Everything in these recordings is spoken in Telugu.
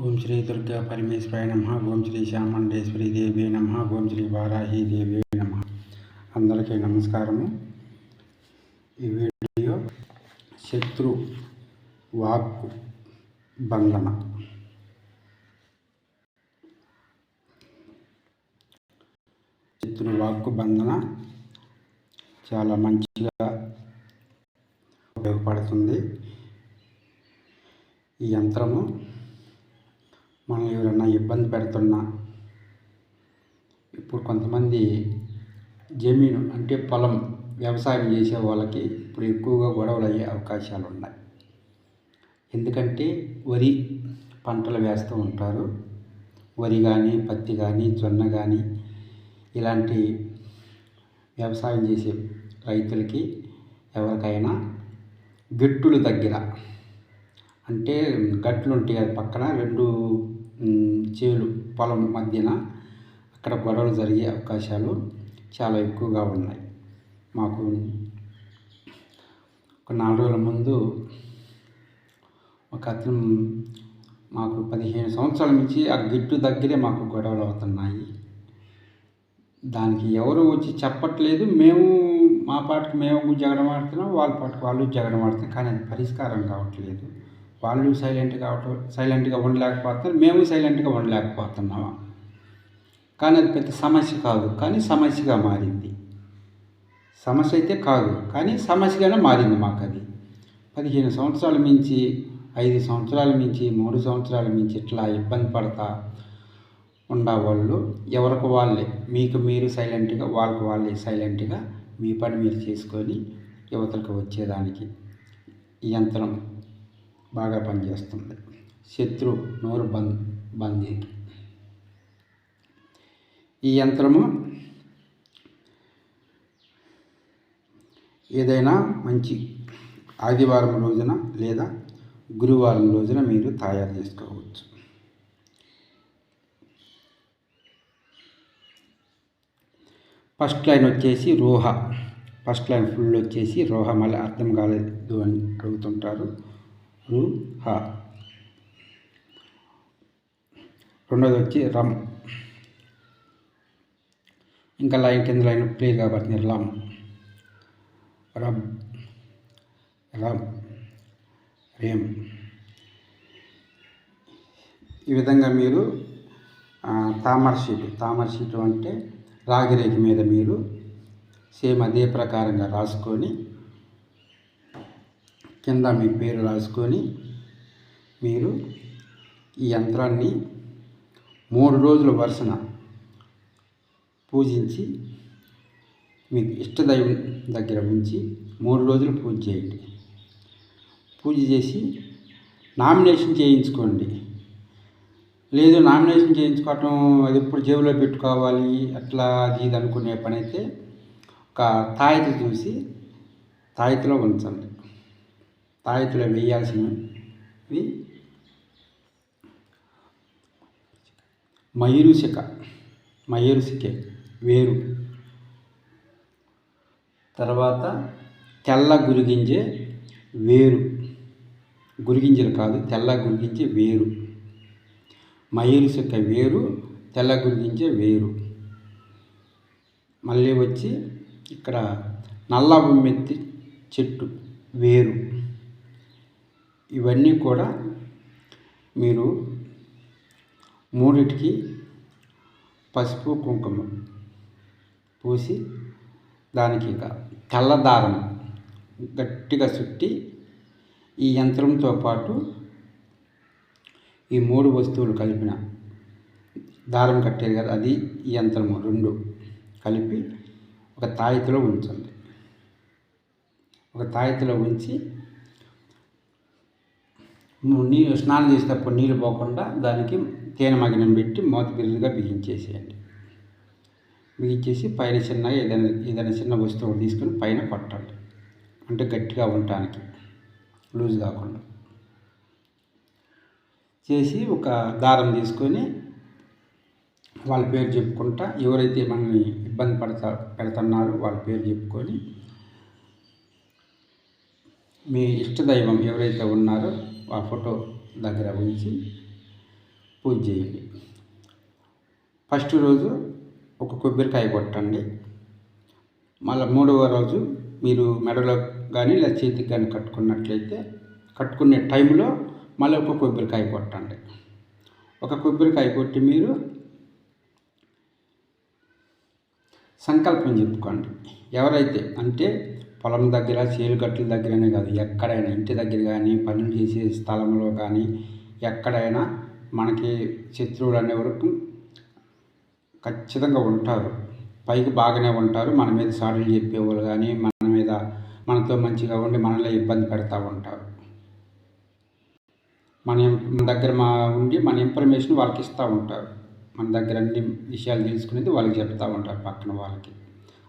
ఓం శ్రీ దుర్గా పరమేశ్వరాయ నమ. ఓం శ్రీ శ్యామండేశ్వరి దేవి నమ. ఓం శ్రీ వారాహి దేవి నమ. అందరికీ నమస్కారము. ఈ వీడియో శత్రు వాక్ బంధన. శత్రు వాక్కు బంధన చాలా మంచిగా ఉపయోగపడుతుంది. ఈ యంత్రము మనం ఎవరైనా ఇబ్బంది పెడుతున్నా ఇప్పుడు కొంతమంది జమీను అంటే పొలం వ్యవసాయం చేసే వాళ్ళకి ఇప్పుడు ఎక్కువగా గొడవలు అయ్యే అవకాశాలు ఉన్నాయి. ఎందుకంటే వరి పంటలు వేస్తూ ఉంటారు. వరి కానీ పత్తి కానీ జొన్న కానీ ఇలాంటి వ్యవసాయం చేసే రైతులకి ఎవరికైనా గట్టుల దగ్గర అంటే గట్లు ఉంటాయి అది పక్కన రెండు చేలు పొలం మధ్యన అక్కడ గొడవలు జరిగే అవకాశాలు చాలా ఎక్కువగా ఉన్నాయి. మాకు ఒక నాలుగు రోజుల ముందు ఒక అతను మాకు పదిహేను సంవత్సరాల నుంచి ఆ గిట్టు దగ్గరే మాకు గొడవలు అవుతున్నాయి. దానికి ఎవరు వచ్చి చెప్పట్లేదు. మేము మా పాటకు మేము జగడమాడుతున్నాం వాళ్ళ పాటకు వాళ్ళు జగడమాడుతున్నాం కానీ అది పరిష్కారం కావట్లేదు. వాళ్ళు సైలెంట్గా కావటం సైలెంట్గా ఉండలేకపోతున్నారు మేము సైలెంట్గా ఉండలేకపోతున్నాము? కానీ అది పెద్ద సమస్య కాదు. కానీ సమస్యగా మారింది. సమస్య అయితే కాదు. కానీ సమస్యగానే మారింది మాకు అది పదిహేను సంవత్సరాల మించి ఐదు సంవత్సరాల మించి మూడు సంవత్సరాల మించి ఇట్లా ఇబ్బంది పడతా ఉండేవాళ్ళు ఎవరికి వాళ్ళే. మీకు మీరు సైలెంట్గా వాళ్ళకి వాళ్ళే సైలెంట్గా మీ పని మీరు చేసుకొని యువతలకు వచ్చేదానికి ఈ యంత్రం బాగా పనిచేస్తుంది. శత్రు నోరు బంద్ బందీ ఈ యంత్రము ఏదైనా మంచి ఆదివారం రోజున లేదా గురువారం రోజున మీరు తయారు చేసుకోవచ్చు. ఫస్ట్ లైన్ వచ్చేసి రోహ. ఫస్ట్ లైన్ ఫుల్ వచ్చేసి రోహ. మళ్ళీ అర్థం కాలేదు అని అడుగుతుంటారు. రుహ రెండోది వచ్చి రమ్ ఇంకా లైన్ కింద లైన్ ప్లే కాబట్టి రమ్ రబ్ రబ్ రేమ్ ఈ విధంగా మీరు తామర షీటు. తామర షీటు అంటే రాగిరేఖ మీద మీరు సేమ్ అదే ప్రకారంగా రాసుకొని కింద మీ పేరు రాసుకొని మీరు ఈ యంత్రాన్ని మూడు రోజుల వరుసన పూజించి మీకు ఇష్టదైవం దగ్గర ఉంచి మూడు రోజులు పూజ చేయండి. పూజ చేసి నామినేషన్ చేయించుకోండి. లేదు నామినేషన్ చేయించుకోవటం అది ఎప్పుడు జేబులో పెట్టుకోవాలి అట్లా అది ఇది అనుకునే పని అయితే ఒక తాయిత చూసి తాయితలో ఉంచండి. తాయితలో వేయాల్సినవి మయూరుశిక మయూరుశికే వేరు తర్వాత తెల్ల గురిగింజే వేరు గురిగింజలు కాదు తెల్ల గురిగింజే వేరు మయూరుశిక వేరు తెల్ల గురిగింజే వేరు మళ్ళీ వచ్చి ఇక్కడ నల్ల బొమ్మెత్తి చెట్టు వేరు ఇవన్నీ కూడా మీరు మూడిటికి పసుపు కుంకుమ పూసి దానికి ఇక తెల్లదారం గట్టిగా చుట్టి ఈ యంత్రంతో పాటు ఈ మూడు వస్తువులు కలిపిన దారం కట్టేది కదా అది ఈ యంత్రము రెండు కలిపి ఒక తాయితలో ఉంచండి. ఒక తాయితలో ఉంచి నీ స్నానం చేసేటప్పుడు నీళ్ళు పోకుండా దానికి తేనె మగినం పెట్టి మూత బిల్లుగా బిగించేసేయండి. బిగించేసి పైన చిన్నగా ఏదైనా ఏదైనా చిన్న వస్తువు తీసుకొని పైన కొట్టండి. అంటే గట్టిగా ఉండటానికి లూజ్ కాకుండా. చేసి ఒక దారం తీసుకొని వాళ్ళ పేరు చెప్పుకుంటా ఎవరైతే మనల్ని ఇబ్బంది పడతా పెడుతున్నారో వాళ్ళ పేరు చెప్పుకొని మీ ఇష్టదైవం ఎవరైతే ఉన్నారో ఆ ఫోటో దగ్గర ఉంచి పూజ చేయండి. ఫస్ట్ రోజు ఒక కొబ్బరికాయ కొట్టండి. మళ్ళీ మూడవ రోజు మీరు మెడలో కానీ లేదా చేతికి కానీ కట్టుకున్నట్లయితే కట్టుకునే టైంలో మళ్ళీ ఒక కొబ్బరికాయ కొట్టండి. ఒక కొబ్బరికాయ కొట్టి మీరు సంకల్పం చెప్పుకోండి. ఎవరైతే అంటే పొలం దగ్గర చేలుగట్ల దగ్గరనే కాదు ఎక్కడైనా ఇంటి దగ్గర కానీ పనులు చేసే స్థలంలో కానీ ఎక్కడైనా మనకి శత్రువులు అనేవరకు ఖచ్చితంగా ఉంటారు. పైకి బాగానే ఉంటారు. మన మీద సాటులు చెప్పేవాళ్ళు కానీ మన మీద మనతో మంచిగా ఉండి మనల్ని ఇబ్బంది పెడతా ఉంటారు. మన మన దగ్గర మా ఉండి మన ఇన్ఫర్మేషన్ వాళ్ళకి ఇస్తూ ఉంటారు. మన దగ్గర అన్ని విషయాలు తెలుసుకునేది వాళ్ళకి చెప్తూ ఉంటారు పక్కన వాళ్ళకి.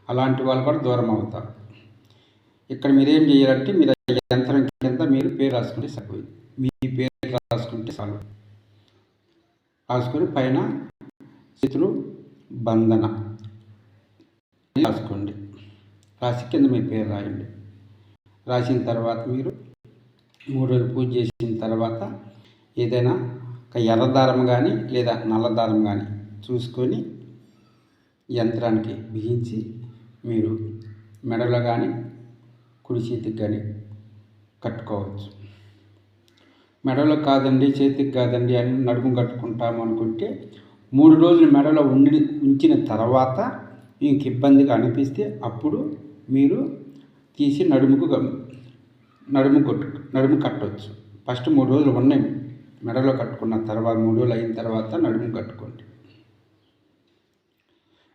అలాంటి వాళ్ళు కూడా దూరం అవుతారు. ఇక్కడ మీరేం చేయాలంటే మీరు యంత్రం కింద మీరు పేరు రాసుకుంటే సరిపోయింది. మీ పేరు రాసుకుంటే చాలు. రాసుకొని పైన శత్రు బంధన రాసుకోండి. రాసి కింద మీ పేరు రాయండి. రాసిన తర్వాత మీరు మూడు రోజులు పూజ చేసిన తర్వాత ఏదైనా ఒక ఎర్రదారం కానీ లేదా నల్లదారం కానీ చూసుకొని యంత్రానికి బిగించి మీరు మెడలో కానీ కుడి చేతికి కానీ కట్టుకోవచ్చు. మెడలో కాదండి చేతికి కాదండి అని నడుము కట్టుకుంటాము అనుకుంటే మూడు రోజులు మెడలో ఉండి ఉంచిన తర్వాత మీకు ఇబ్బందిగా అనిపిస్తే అప్పుడు మీరు తీసి నడుముకు నడుము కొట్టు నడుము కట్టవచ్చు ఫస్ట్ మూడు రోజులు ఉన్నాయి మెడలో కట్టుకున్న తర్వాత మూడు రోజులు అయిన తర్వాత నడుము కట్టుకోండి.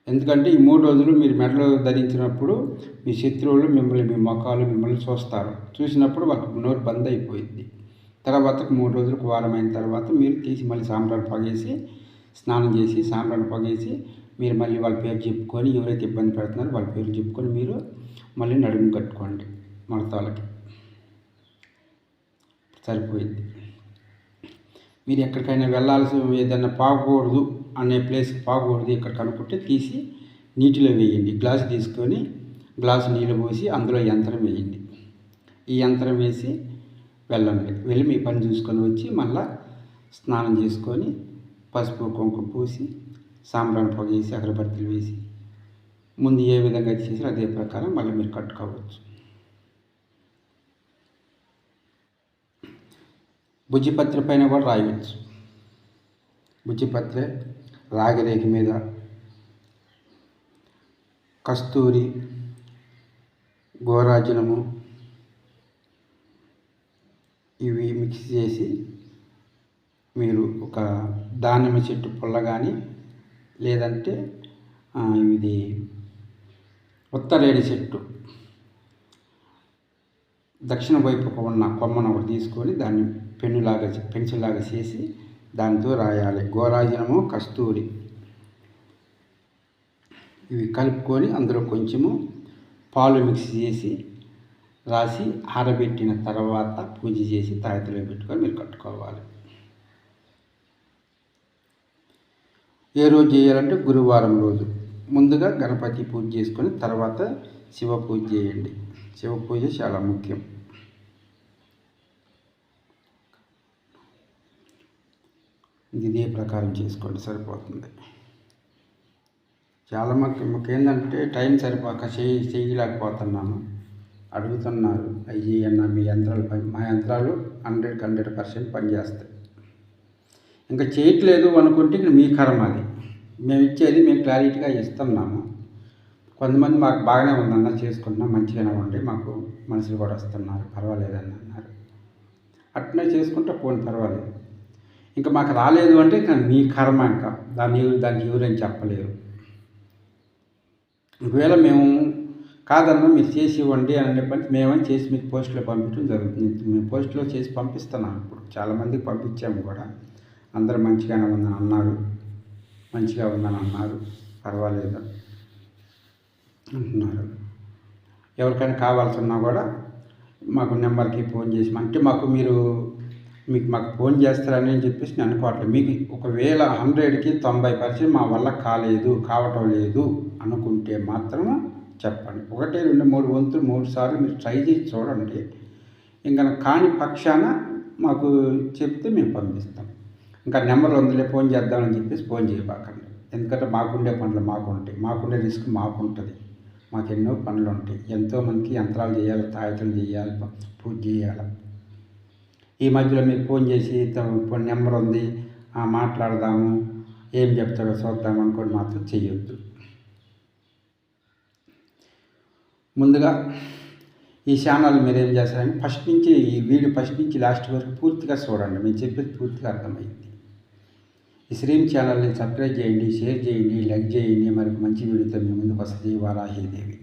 ఎందుకంటే ఈ మూడు రోజులు మీరు మెడలు ధరించినప్పుడు మీ శత్రువులు మిమ్మల్ని మీ మొఖాలు మిమ్మల్ని చూస్తారు. చూసినప్పుడు వాళ్ళకి నోరు బంద్ అయిపోయింది. తర్వాత మూడు రోజులకు వారం అయిన తర్వాత మీరు తీసి మళ్ళీ సాంబ్రాన్ని పగేసి స్నానం చేసి సాంబ్రాన్ని పగేసి మీరు మళ్ళీ వాళ్ళ పేరు చెప్పుకొని ఎవరైతే ఇబ్బంది పెడుతున్నారో వాళ్ళ పేరు చెప్పుకొని మీరు మళ్ళీ నడుము కట్టుకోండి మడతాలకి సరిపోయింది. మీరు ఎక్కడికైనా వెళ్ళాల్సి ఏదైనా పాకూడదు. అనే ప్లేస్ పాకూడదు ఇక్కడ కనుక్కుంటే తీసి నీటిలో వేయండి. గ్లాస్ తీసుకొని గ్లాస్ నీళ్ళు పోసి అందులో యంత్రం వేయండి. ఈ యంత్రం వేసి వెళ్ళండి. వెళ్ళి మీ పని చూసుకొని వచ్చి మళ్ళా స్నానం చేసుకొని పసుపు కుంకుమ పూసి సాంబ్రాన్ని పొగేసి అగరబత్తులు వేసి ముందు ఏ విధంగా చేసారో అదే ప్రకారం మళ్ళీ మీరు కట్టుకోవచ్చు. భుజిపత్రి పైన కూడా రాయవచ్చు. భుజిపత్రి రాగిరేఖ మీద. కస్తూరి గోరాజనము ఇవి మిక్స్ చేసి మీరు ఒక దానిమ్మ చెట్టు పుల్ల కానీ లేదంటే ఇది ఉత్తరేడి చెట్టు. దక్షిణ వైపుకు ఉన్న కొమ్మను ఒకటి తీసుకొని దాన్ని పెన్నులాగా పెన్సిల్లాగా చేసి దాంతో రాయాలి. గోరాజనము కస్తూరి. ఇవి కలుపుకొని అందులో కొంచెము పాలు మిక్స్ చేసి రాసి ఆరబెట్టిన తర్వాత పూజ చేసి తాయితలో పెట్టుకొని మీరు కట్టుకోవాలి. ఏ రోజు చేయాలంటే గురువారం రోజు. ముందుగా గణపతి పూజ చేసుకొని తర్వాత శివ పూజ చేయండి. శివ పూజ చాలా ముఖ్యం. ఇదే ప్రకారం చేసుకోండి సరిపోతుంది. చాలా మాకు మాకేందంటే టైం సరిపోక చేయి చేయలేకపోతున్నాను అడుగుతున్నారు అయ్యి అన్న మీ యంత్రాలు పని మా యంత్రాలు హండ్రెడ్కి హండ్రెడ్ పర్సెంట్ పనిచేస్తాయి. ఇంకా చేయట్లేదు అనుకుంటే మీ కర్మ అది. మేము ఇచ్చేది మేము క్లారిటీగా ఇస్తున్నాము. కొంతమంది మాకు బాగానే ఉందన్న చేసుకుంటున్నాం మంచిగానే ఉండి మాకు మనుషులు కూడా వస్తున్నారు పర్వాలేదని అన్నారు అట్నే చేసుకుంటే పోనీ పర్వాలేదు. ఇంకా మాకు రాలేదు అంటే ఇంకా మీ కర్మ ఇంకా. దాన్ని దానికి ఎవరేం చెప్పలేరు. ఒకవేళ మేము కాదన్నా మీరు చేసి ఇవ్వండి అని చెప్పండి మేమని చేసి మీకు పోస్టులో పంపించడం జరుగుతుంది. మేము పోస్టులో చేసి పంపిస్తున్నాం ఇప్పుడు. చాలామందికి పంపించాము కూడా. అందరూ మంచిగానే ఉందని అన్నారు. మంచిగా ఉందని అన్నారు. పర్వాలేదు అంటున్నారు. ఎవరికైనా కావాల్సి ఉన్నా కూడా మాకు నెంబర్కి ఫోన్ చేసి అంటే మాకు మీరు మీకు మాకు ఫోన్ చేస్తారని చెప్పేసి నేను అనుకోవట్లేదు. మీకు ఒకవేళ హండ్రెడ్కి తొంభై పర్సెంట్ మా వల్ల కాలేదు కావటం లేదు అనుకుంటే మాత్రం చెప్పండి. ఒకటి రెండు మూడు వంతులు మూడు సార్లు మీరు ట్రై చేసి చూడండి. ఇంకా కాని పక్షాన మాకు చెప్తే మేము పంపిస్తాం. ఇంకా నెంబర్ ఉందిలే ఫోన్ చేద్దామని చెప్పేసి ఫోన్ చేయబాకండి. ఎందుకంటే మాకుండే పనులు మాకు ఉంటాయి మాకుండే రిస్క్ మాకు ఉంటుంది మాకు ఎన్నో పనులు ఉంటాయి ఎంతోమందికి యంత్రాలు చేయాలి తాయితలు చేయాలి పూజ చేయాలి. ఈ మధ్యలో మీకు ఫోన్ చేసి తమ నెంబర్ ఉంది ఆ, మాట్లాడదాము ఏం చెప్తాడో చూద్దాం అనుకోని మాత్రం చెయ్యొద్దు. ముందుగా ఈ ఛానల్ మీరు ఏం చేస్తారంటే ఫస్ట్ నుంచి ఈ వీడియో ఫస్ట్ నుంచి లాస్ట్ వరకు పూర్తిగా చూడండి. మేము చెప్పేది పూర్తిగా అర్థమైంది. ఈ శ్రీమ్ ఛానల్ని సబ్స్క్రైబ్ చేయండి షేర్ చేయండి లైక్ చేయండి. మరి మంచి వీడియోతో మీ ముందుకు వస్తుంది. వారాహీదేవి